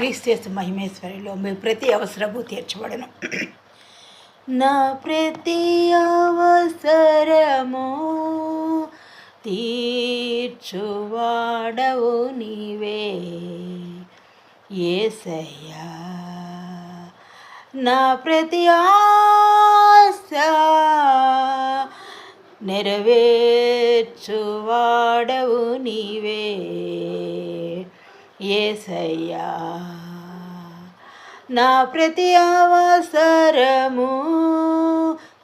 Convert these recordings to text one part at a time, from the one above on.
క్రీస్తు మహిమేశ్వరిలో మీ ప్రతి అవసరము తీర్చబడను. నా ప్రతి అవసరము తీర్చువాడవు నీవే ఏసయ్యా. నా ప్రతి ఆశ నెరవేర్చువాడవు నీవే. ఏసయ్యా నా ప్రతి అవసరము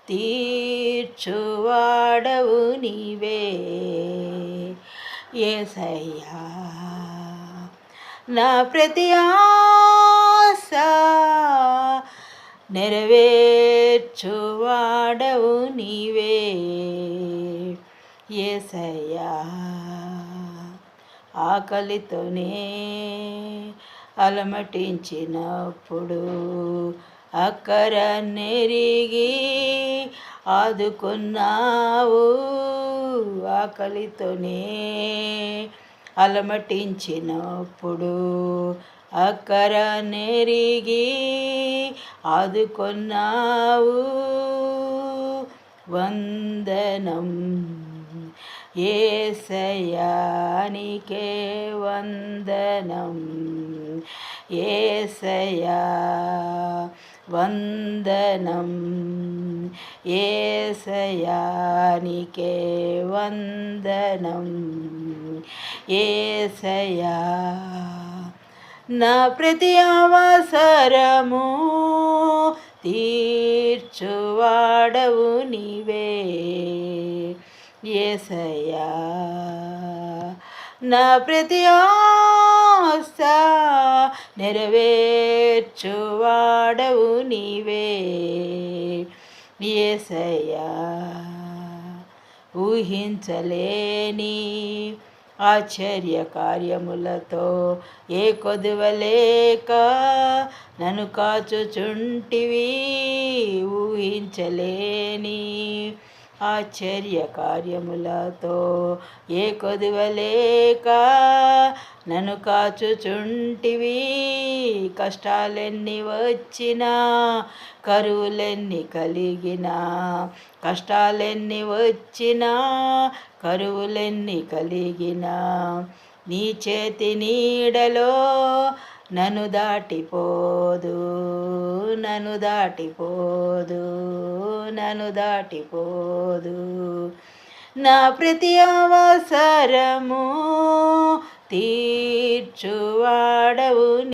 తీర్చువాడవు నీవే. ఏసయ్యా నా ప్రతి ఆశ నెరవేర్చువాడవు నీవే. ఏసయ్యా ఆకలితోనే అలమటించినప్పుడు అక్కర నెరిగి ఆదుకున్నావు. ఆకలితోనే అలమటించినప్పుడు అక్కర నెరిగి ఆదుకున్నావు. వందనం ఏసయానికే వందనం. ఏసయా వందనం. ఏసయానికే వందనం. ఏసయా నా ప్రతి అవసరము తీర్చువాడవు నీవే. ఏసయ్యా నా ప్రతి ఆశ నెరవేర్చువాడవు నీవే. ఏసయ్యా ఊహించలేని ఆశ్చర్య కార్యములతో ఏ కొదువలేక నన్ను కాచుచుంటివి. ఊహించలేని ఆశ్చర్య కార్యములతో ఏ కొదువలేక నన్ను కాచుచుంటివి. కష్టాలెన్ని వచ్చినా కరువులెన్ని కలిగినా కష్టాలెన్ని వచ్చినా కరువులెన్ని కలిగినా. నీ చేతి నీడలో నన్ను దాటిపోదు నన్ను దాటిపోదు నన్ను దాటిపోదు. నా ప్రతి అవసరము తీర్చువాడవు